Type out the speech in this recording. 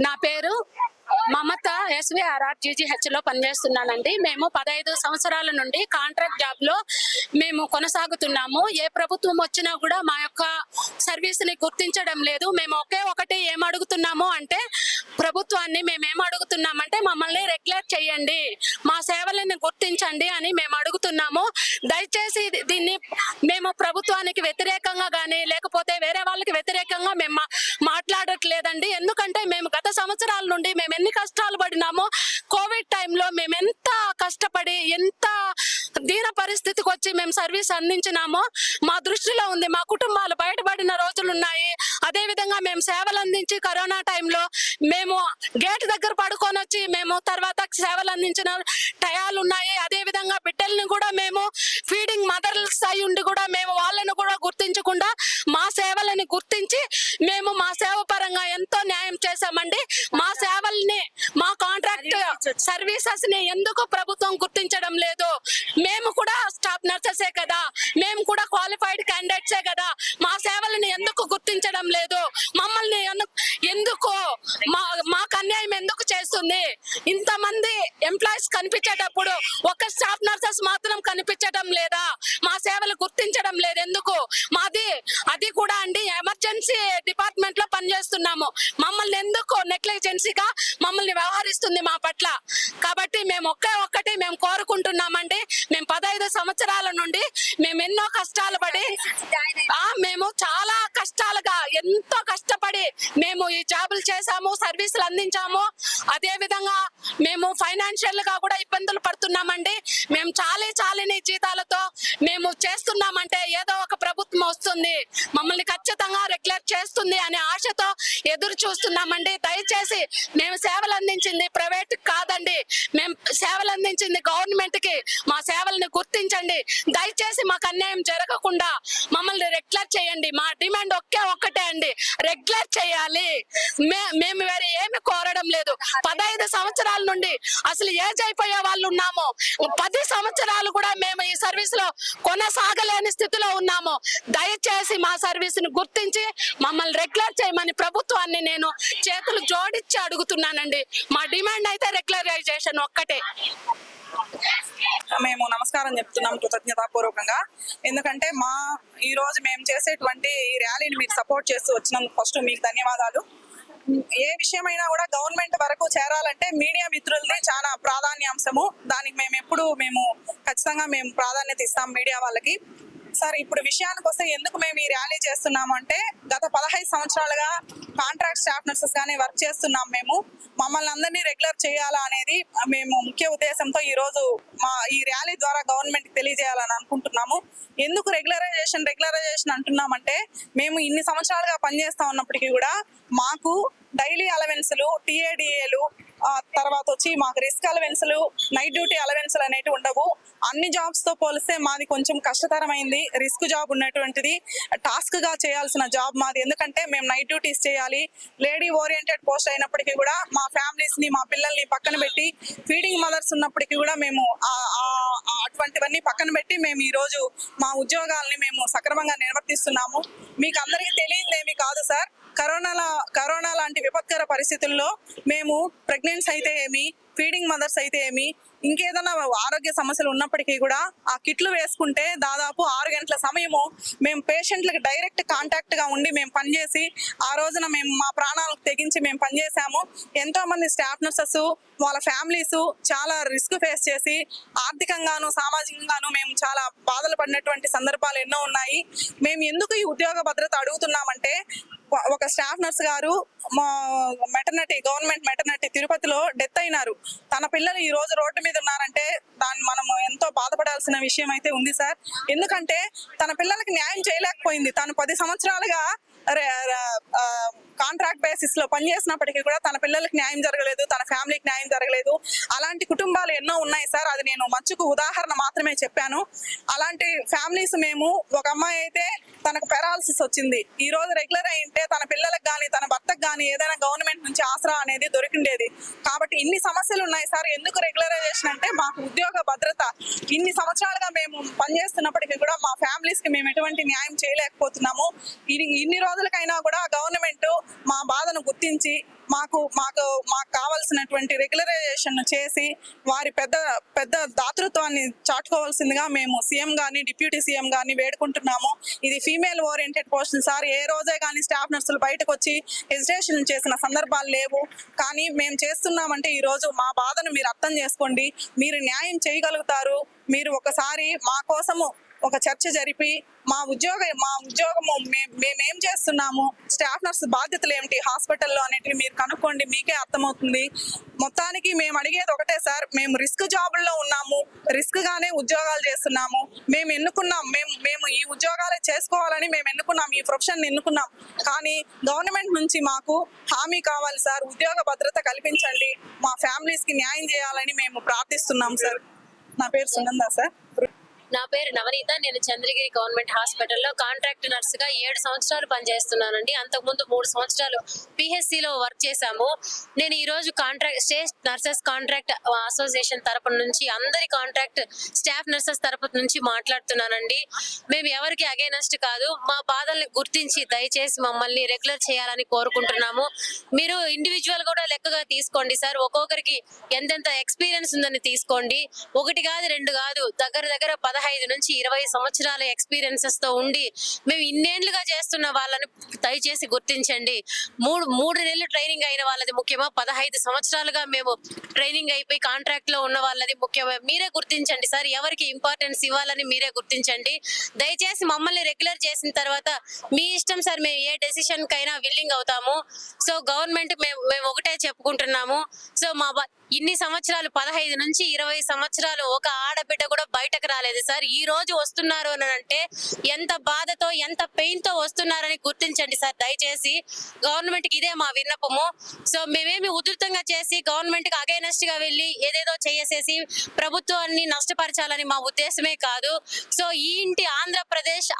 నా పేరు మమత ఎస్విఆర్ఆర్ జీజీహెచ్లో పనిచేస్తున్నానండి. మేము పదహైదు సంవత్సరాల నుండి కాంట్రాక్ట్ జాబ్లో మేము కొనసాగుతున్నాము. ఏ ప్రభుత్వం వచ్చినా కూడా మా యొక్క సర్వీస్ని గుర్తించడం లేదు. మేము ఒకే ఒకటి ఏం అడుగుతున్నాము అంటే ప్రభుత్వాన్ని మేమేం అడుగుతున్నామంటే మమ్మల్ని రెగ్యులేట్ చేయండి. మా సేవలను గుర్తించండి అని మేము అడుగుతున్నాము. దయచేసి దీన్ని మేము ప్రభుత్వానికి వ్యతిరేకంగా కానీ లేకపోతే వేరే వాళ్ళకి వ్యతిరేకంగా మేము మా- మాట్లాడట్లేదండి. ఎందుకంటే మేము గత సంవత్సరాల నుండి మేము ఎన్ని కష్టాలు పడినామో కోవిడ్ టైంలో మేము ఎంత కష్టపడి ఎంత దీన పరిస్థితికి వచ్చి మేము సర్వీస్ అందించినామో మా దృష్టిలో ఉంది. మా కుటుంబాలు బయటపడిన రోజులు ఉన్నాయి మేము సేవలు అందించి కరోనా టైంలో మేము గేట్ దగ్గర పడుకొని వచ్చి మేము తర్వాత సేవలు అందించిన టయాలు ఉన్నాయి. అదే విధంగా బిడ్డల్ని కూడా మేము ఫీడింగ్ మదర్స్ అయి ఉండి కూడా మేము వాళ్ళని కూడా గుర్తించకుండా మా సేవలని గుర్తించి మేము మా సేవ పరంగా ఎంతో న్యాయం చేశామండి. మా సేవల్ని మా కాంట్రాక్ట్ సర్వీసెస్ని ఎందుకు ప్రభుత్వం గుర్తించడం లేదు? మేము కూడా స్టాఫ్ నర్సెసే కదా? మేము కూడా క్వాలిఫైడ్ క్యాండిడేట్సే కదా? మా సేవలను ఎందుకు గుర్తించడం లేదు? మమ్మల్ని ఎందుకు మా మాకు అన్యాయం ఎందుకు చేస్తుంది? ఇంతమంది ఎంప్లాయీస్ కనిపించేటప్పుడు ఒక స్టాఫ్ నర్సెస్ మాత్రం కనిపించడం లేదా? మా సేవలు గుర్తించడం లేదు. ఎందుకు? మాది అది కూడా అండి ఎమర్జెన్సీ డిపార్ట్మెంట్లో పనిచేస్తున్నాము. మమ్మల్ని ఎందుకు నెగ్లిజెన్సీగా మమ్మల్ని వ్యవహరిస్తుంది మా పట్ల? కాబట్టి మేము ఒకే ఒక్కటి మేము కోరుకుంటున్నామండి. సంవత్సరాల నుండి మేము ఎన్నో కష్టాలు పడి ఆ మేము చాలా కష్టాలుగా ఎంతో కష్టపడి మేము ఈ జాబులు చేసాము సర్వీసులు అందించాము. అదే విధంగా మేము ఫైనాన్షియల్గా కూడా ఇబ్బందులు పడుతున్నామండి. మేము చాలీ చాలిని జీతాలతో మేము చేస్తున్నామంటే ఏదో ఒక ప్రభుత్వం వస్తుంది. మమ్మల్ని ఖచ్చితంగా రెగ్యులర్ చేస్తుంది అనే ఆశతో ఎదురు చూస్తున్నామండి. దయచేసి మేము సేవలు అందించింది ప్రైవేట్ కాదండి. మేము సేవలు అందించింది గవర్నమెంట్కి మా సేవల్ని గుర్తించండి దయచేసి మాకు అన్యాయం జరగకుండా మమ్మల్ని రెగ్యులర్ చేయండి. మా డిమాండ్ ఒకే ఒక్కటే అండి. రెగ్యులర్ చేయాలి. మే- మేము వేరే ఏమి కోరడం లేదు. పదహైదు సంవత్సరాల నుండి అసలు ఏజ్ అయిపోయే వాళ్ళు ఉన్నాము. పది సంవత్సరాలు కూడా మేము ఈ సర్వీస్లో కొనసాగలేని స్థితిలో ఉన్నాము. దయచేసి మా సర్వీస్ని గుర్తించి మమ్మల్ని రెగ్యులర్ చేయమని ప్రభుత్వాన్ని నేను చేతులు జోడించి అడుగుతున్నానండి. మా డిమాండ్ అయితే రెగ్యులరైజేషన్ ఒక్కటే. మేము నమస్కారం చెప్తున్నాం కృతజ్ఞతాపూర్వకంగా. ఎందుకంటే మా ఈ రోజు మేము చేసేటువంటి ఈ ర్యాలీని మీరు సపోర్ట్ చేస్తూ వచ్చినందుకు ఫస్ట్ మీకు ధన్యవాదాలు. ఏ విషయమైనా కూడా గవర్నమెంట్ వరకు చేరాలంటే మీడియా మిత్రులది చాలా ప్రాధాన్యాంశము. దానికి మేము ఎప్పుడు మేము ఖచ్చితంగా మేము ప్రాధాన్యత ఇస్తాం మీడియా వాళ్ళకి. సార్ ఇప్పుడు విషయానికి వస్తే ఎందుకు మేము ఈ ర్యాలీ చేస్తున్నాము అంటే గత పదహైదు సంవత్సరాలుగా కాంట్రాక్ట్ స్టాఫ్ నర్సెస్ గానే వర్క్ చేస్తున్నాం మేము. మమ్మల్ని అందరినీ రెగ్యులర్ చేయాలా అనేది మేము ముఖ్య ఉద్దేశంతో ఈరోజు మా ఈ ర్యాలీ ద్వారా గవర్నమెంట్ తెలియజేయాలని అనుకుంటున్నాము. ఎందుకు రెగ్యులరైజేషన్ రెగ్యులరైజేషన్ అంటున్నామంటే మేము ఇన్ని సంవత్సరాలుగా పనిచేస్తా ఉన్నప్పటికీ కూడా మాకు డైలీ అలవెన్స్లు టీఏడిఏలు తర్వాత వచ్చి మాకు రిస్క్ అలవెన్స్లు నైట్ డ్యూటీ అలవెన్స్లు అనేవి ఉండవు. అన్ని జాబ్స్తో పోలిస్తే మాది కొంచెం కష్టతరమైంది. రిస్క్ జాబ్ ఉన్నటువంటిది టాస్క్గా చేయాల్సిన జాబ్ మాది. ఎందుకంటే మేము నైట్ డ్యూటీస్ చేయాలి. లేడీ ఓరియంటెడ్ పోస్ట్ అయినప్పటికీ కూడా మా ఫ్యామిలీస్ని మా పిల్లల్ని పక్కన పెట్టి ఫీడింగ్ మదర్స్ ఉన్నప్పటికీ కూడా మేము ఆ- అటువంటివన్నీ పక్కన పెట్టి మేము ఈ రోజు మా ఉద్యోగాల్ని మేము సక్రమంగా నిర్వర్తిస్తున్నాము. మీకు అందరికీ తెలియదేమి కాదు సార్. కరోనా కరోనా లాంటి విపత్కర పరిస్థితుల్లో మేము ప్రెగ్నెన్సీ అయితే ఏమి ఫీడింగ్ మదర్స్ అయితే ఏమి ఇంకేదైనా ఆరోగ్య సమస్యలు ఉన్నప్పటికీ కూడా ఆ కిట్లు వేసుకుంటే దాదాపు ఆరు గంటల సమయము మేము పేషెంట్లకు డైరెక్ట్ కాంటాక్ట్గా ఉండి మేము పనిచేసి ఆ రోజున మేము మా ప్రాణాలకు తెగించి మేము పనిచేసాము ఎంతో మంది స్టాఫ్ నర్సెస్ వాళ్ళ ఫ్యామిలీస్ చాలా రిస్క్ ఫేస్ చేసి ఆర్థికంగాను సామాజికంగాను మేము చాలా బాధలు పడినటువంటి సందర్భాలు ఎన్నో ఉన్నాయి. మేము ఎందుకు ఈ ఉద్యోగ భద్రత అడుగుతున్నామంటే ఒక స్టాఫ్ నర్స్ గారు మా మెటర్నటీ గవర్నమెంట్ మెటర్నటీ తిరుపతిలో డెత్ అయినారు. తన పిల్లలు ఈ రోజు రోడ్డు మీద ఉన్నారంటే దాన్ని మనం ఎంతో బాధపడాల్సిన విషయం అయితే ఉంది సార్. ఎందుకంటే తన పిల్లలకి న్యాయం చేయలేకపోయింది. తను పది సంవత్సరాలుగా కాంట్రాక్ట్ బేసిస్లో పనిచేసినప్పటికీ కూడా తన పిల్లలకి న్యాయం జరగలేదు తన ఫ్యామిలీకి న్యాయం జరగలేదు. అలాంటి కుటుంబాలు ఎన్నో ఉన్నాయి సార్. అది నేను మంచుకు ఉదాహరణ మాత్రమే చెప్పాను. అలాంటి ఫ్యామిలీస్ మేము ఒక అమ్మాయి అయితే తనకు పెరాలసిస్ వచ్చింది. ఈ రోజు రెగ్యులర్ అయింటే తన పిల్లలకు కానీ తన భర్తకు కానీ ఏదైనా గవర్నమెంట్ నుంచి ఆసరా అనేది దొరికిండేది. కాబట్టి ఇన్ని సమస్యలు ఉన్నాయి సార్. ఎందుకు రెగ్యులరైజేషన్ అంటే మాకు ఉద్యోగ భద్రత. ఇన్ని సంవత్సరాలుగా మేము పనిచేస్తున్నప్పటికీ కూడా మా ఫ్యామిలీస్కి మేము ఎటువంటి న్యాయం చేయలేకపోతున్నాము. ఇన్ని రోజులకైనా కూడా గవర్నమెంట్ మా బాధను గుర్తించి మాకు మాకు మాకు కావాల్సినటువంటి రెగ్యులరైజేషన్ చేసి వారి పెద్ద పెద్ద దాతృత్వాన్ని చాటుకోవాల్సిందిగా మేము సీఎం గాని డిప్యూటీ సీఎం గాని వేడుకుంటున్నాము. ఇది ఫీమేల్ ఓరియంటెడ్ పోస్టులు సార్. ఏ రోజే కానీ స్టాఫ్ నర్సులు బయటకు వచ్చి హెజిటేషన్ చేసిన సందర్భాలు లేవు. కానీ మేము చేస్తున్నామంటే ఈరోజు మా బాధను మీరు అర్థం చేసుకోండి. మీరు న్యాయం చేయగలుగుతారు. మీరు ఒకసారి మా కోసము ఒక చర్చ జరిపి మా ఉద్యోగ మా ఉద్యోగము మేమేం చేస్తున్నాము? స్టాఫ్ నర్స్ బాధ్యతలు ఏమిటి? హాస్పిటల్లో అనేటివి మీరు కనుక్కోండి మీకే అర్థమవుతుంది. మొత్తానికి మేము అడిగేది ఒకటే సార్ మేము రిస్క్ జాబుల్లో ఉన్నాము రిస్క్ గానే ఉద్యోగాలు చేస్తున్నాము. మేము ఎన్నుకున్నాం మేము మేము ఈ ఉద్యోగాలే చేసుకోవాలని మేము ఎన్నుకున్నాం ఈ ప్రొఫెషన్ ఎన్నుకున్నాం. కానీ గవర్నమెంట్ నుంచి మాకు హామీ కావాలి సార్. ఉద్యోగ భద్రత కల్పించండి. మా ఫ్యామిలీస్కి న్యాయం చేయాలని మేము ప్రార్థిస్తున్నాం సార్. నా పేరు సునంద సార్. నా పేరు నవనీత. నేను చంద్రగిరి గవర్నమెంట్ హాస్పిటల్లో కాంట్రాక్ట్ నర్స్గా ఏడు సంవత్సరాలు పనిచేస్తున్నానండి. అంతకుముందు మూడు సంవత్సరాలు పిహెచ్సిలో వర్క్ చేశాము. నేను ఈ రోజు contract state nurses contract association తరపు నుంచి అందరి కాంట్రాక్ట్ స్టాఫ్ నర్సెస్ తరపు నుంచి మాట్లాడుతున్నానండి. మేము ఎవరికి అగేనెస్ట్ కాదు. మా బాధల్ని గుర్తించి దయచేసి మమ్మల్ని రెగ్యులర్ చేయాలని కోరుకుంటున్నాము. మీరు ఇండివిజువల్ కూడా లెక్కగా తీసుకోండి సార్. ఒక్కొక్కరికి ఎంతెంత ఎక్స్పీరియన్స్ ఉందని తీసుకోండి. ఒకటి కాదు రెండు కాదు. దగ్గర దగ్గర పద పదహైదు నుంచి ఇరవై సంవత్సరాల ఎక్స్పీరియన్సెస్తో ఉండి మేము ఇన్నేళ్ళుగా చేస్తున్న వాళ్ళని దయచేసి గుర్తించండి. మూడు మూడు నెలలు ట్రైనింగ్ అయిన వాళ్ళది ముఖ్యమా? పదహైదు సంవత్సరాలుగా మేము ట్రైనింగ్ అయిపోయి కాంట్రాక్ట్లో ఉన్న వాళ్ళది ముఖ్యమా? మీరే గుర్తించండి సార్. ఎవరికి ఇంపార్టెన్స్ ఇవ్వాలని మీరే గుర్తించండి. దయచేసి మమ్మల్ని రెగ్యులర్ చేసిన తర్వాత మీ ఇష్టం సార్ మేము ఏ డెసిషన్ కైనా విల్లింగ్ అవుతాము. సో గవర్నమెంట్ మేము మేము ఒకటే చెప్పుకుంటున్నాము. సో మా ఇన్ని సంవత్సరాలు పదహైదు నుంచి ఇరవై సంవత్సరాలు ఒక ఆడబిడ్డ కూడా బయటకు రాలేదు సార్ ఈ రోజు వస్తున్నారు అని అంటే ఎంత బాధతో ఎంత పెయిన్తో వస్తున్నారని గుర్తించండి సార్. దయచేసి గవర్నమెంట్కి ఇదే మా విన్నపము. సో మేమేమి ఉధృతంగా చేసి గవర్నమెంట్కి అగైనెస్ట్గా వెళ్ళి ఏదేదో చేసేసి ప్రభుత్వాన్ని నష్టపరచాలని మా ఉద్దేశమే కాదు. సో ఈ ఇంటి ఆంధ్రప్రదేశ్